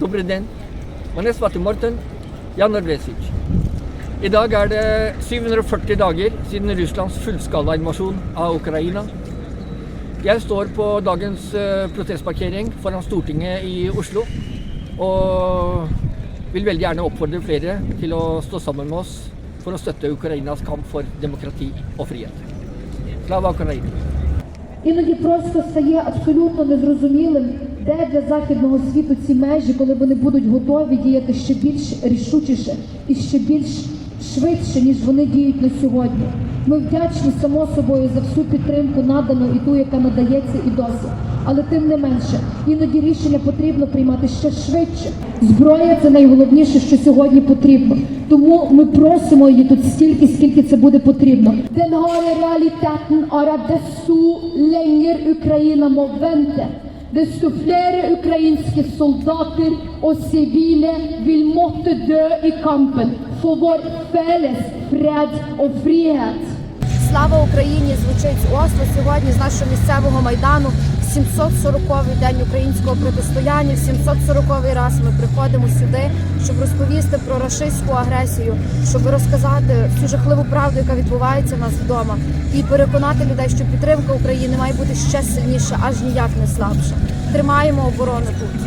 Добрий день. Мене звати Morten Jan Arvesic. I dag er det 740 dager siden Russlands fullskalainvasjon av Ukraina. Jeg står på dagens eh, protestparkering foran Stortinget i Oslo og vil veldig gjerne oppfordre flere til å stå sammen med oss for å støtte Ukrainas kamp for demokrati og frihet. Slava Ukraini! Іноді просто стає абсолютно незрозумілим, де для західного світу ці межі, коли вони будуть готові діяти ще більш рішучіше і ще більш швидше, ніж вони діють на сьогодні. Ми вдячні само собою за всю підтримку надану і ту, яка надається і досі. Але тим не менше, іноді рішення потрібно приймати ще швидше. Зброя це найголовніше, що сьогодні потрібно. Тому ми просимо її тут стільки, скільки це буде потрібно. Den harde realiteten er at vente, desto flere ukrainske soldater og sivile vil måtte dø i kampen for vår felles fred og frihet. Слава Україні звучить з Осло сьогодні з нашого місцевого майдану. 740-й день українського протистояння. 740-й раз ми приходимо сюди, щоб розповісти про рашистську агресію, щоб розказати всю жахливу правду, яка відбувається в нас вдома, і переконати людей, що підтримка України має бути ще сильніша, аж ніяк не слабша. Тримаємо оборону тут.